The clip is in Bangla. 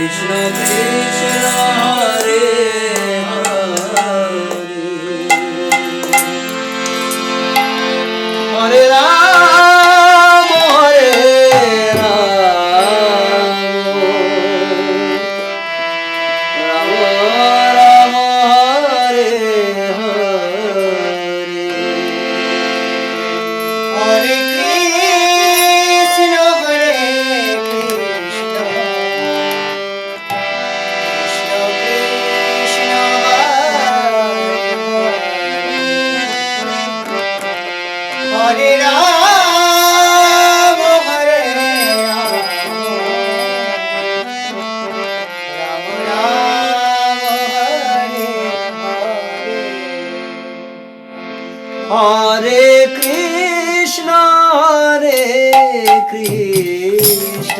कृष्ण कृष्ण হরে রাম হরে রাম রাম কৃষ্ণ হরে কৃষ্ণ।